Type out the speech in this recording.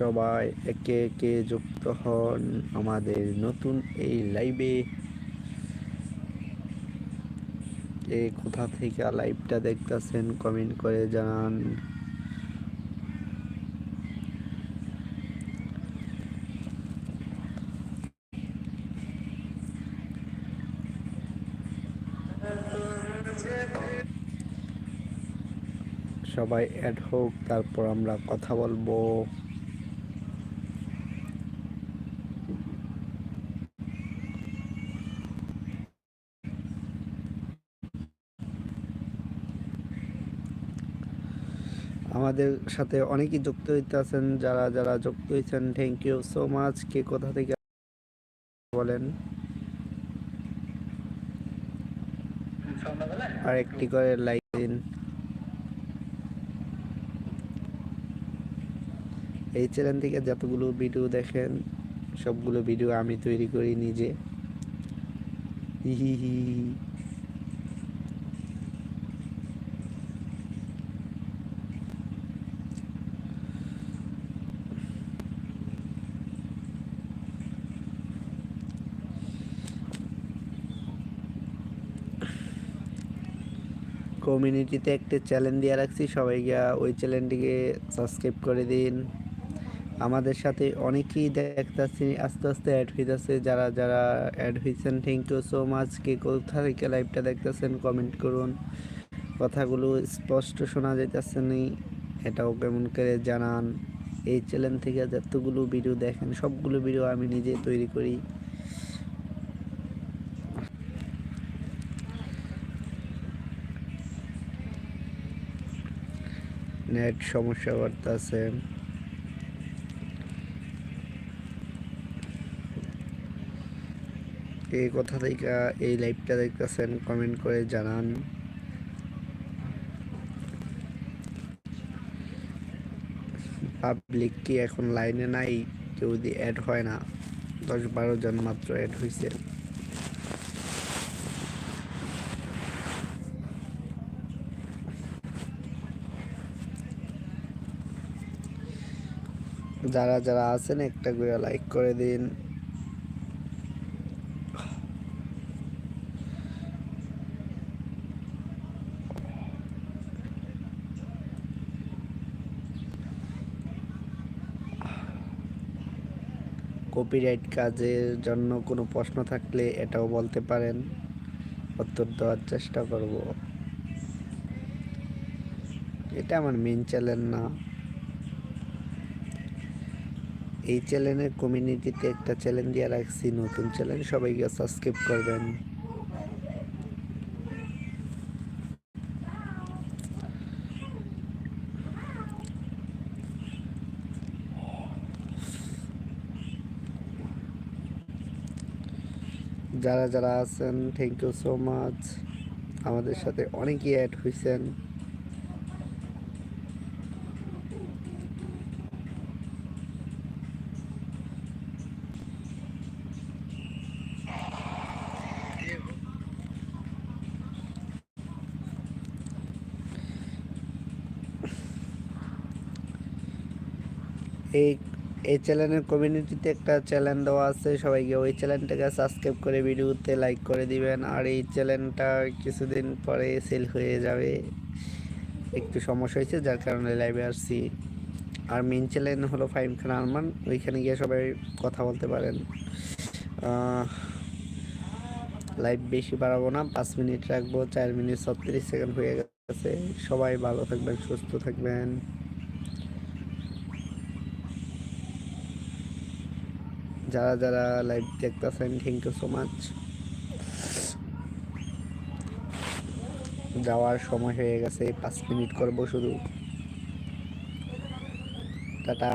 সবাই একে একে যুক্ত হন আমাদের নতুন এই লাইভে কে কোথা থেকে লাইভটা দেখতেছেন কমেন্ট করে জানান। সবাই অ্যাড হোক, তারপর আমরা কথা বলব। আমাদের সাথে অনেকেই যুক্ত হইতে আছেন, যারা যারা যুক্ত হয়েছেন থ্যাংক ইউ সো মাচ কে কোথা থেকে বলেন? আর একটি করে লাইক দিন। এই চ্যানেল থেকে যতগুলো ভিডিও দেখেন, সবগুলো ভিডিও আমি তৈরি করি নিজে। হিহিহি। কমিউনিটিতে একটা চ্যালেঞ্জ দিয়ে রাখছি। সবাই গিয়া ওই চ্যানেলটিকে সাবস্ক্রাইব করে দিন। আমাদের সাথে অনেকেই দেখতেছি, আস্তে আস্তে অ্যাড হইতেছে। যারা যারা অ্যাড হয়েছেন থ্যাংক ইউ সো মাচ কে কোথা থেকে লাইভটা দেখতেছেন কমেন্ট করুন। কথাগুলো স্পষ্ট শোনা যাইতেছে নি এটাও কেমন করে জানান। এই চ্যানেল থেকে যতগুলো ভিডিও দেখেন, সবগুলো ভিডিও আমি নিজে তৈরি করি। নেট সমস্যা করতেছে এই কথা থেকে এই লাইভটা দেখতেছেন কমেন্ট করে জানান। পাবলিক কি এখন লাইনে নাই? কেউ অ্যাড হয় না, দশ বারো জন মাত্র অ্যাড হয়েছে যারা যারা আছেন, একটা করে লাইক করে দিন। কপিরাইট কাজের জন্য কোনো প্রশ্ন থাকলে এটাও বলতে পারেন। উত্তর দেওয়ার চেষ্টা করব। এটা আমার মেন চ্যানেল না। এই চ্যানেলের কমিউনিটিতে একটা চ্যানেল দিয়ে রাখছি, নতুন চ্যানেল সবাইকে সাবস্ক্রাইব করবেন। যারা যারা আছেন থ্যাংক ইউ সো মাচ আমাদের সাথে অনেকেই অ্যাড হয়েছেন এই এই চ্যানেলের কমিউনিটিতে একটা চ্যানেল দেওয়া আছে, সবাইকে ওই চ্যানেলটাকে সাবস্ক্রাইব করে ভিডিওতে লাইক করে দিবেন। আর এই চ্যানেলটা কিছুদিন পরে সেল হয়ে যাবে। একটু সমস্যা হয়েছে, যার কারণে লাইভে আসছি। আর মেন চ্যানেল হলো ফাইম খান আরমান ওইখানে গিয়ে সবাই কথা বলতে পারেন। লাইভ বেশি বাড়াবো না, পাঁচ মিনিট রাখব, চার মিনিট ছত্রিশ সেকেন্ড হয়ে গেছে। সবাই ভালো থাকবেন, সুস্থ থাকবেন। যারা যারা লাইভ দেখতেছেন থ্যাংক ইউ সো মাচ যাওয়ার সময় হয়ে গেছে, পাঁচ মিনিট করব শুধু। টাটা।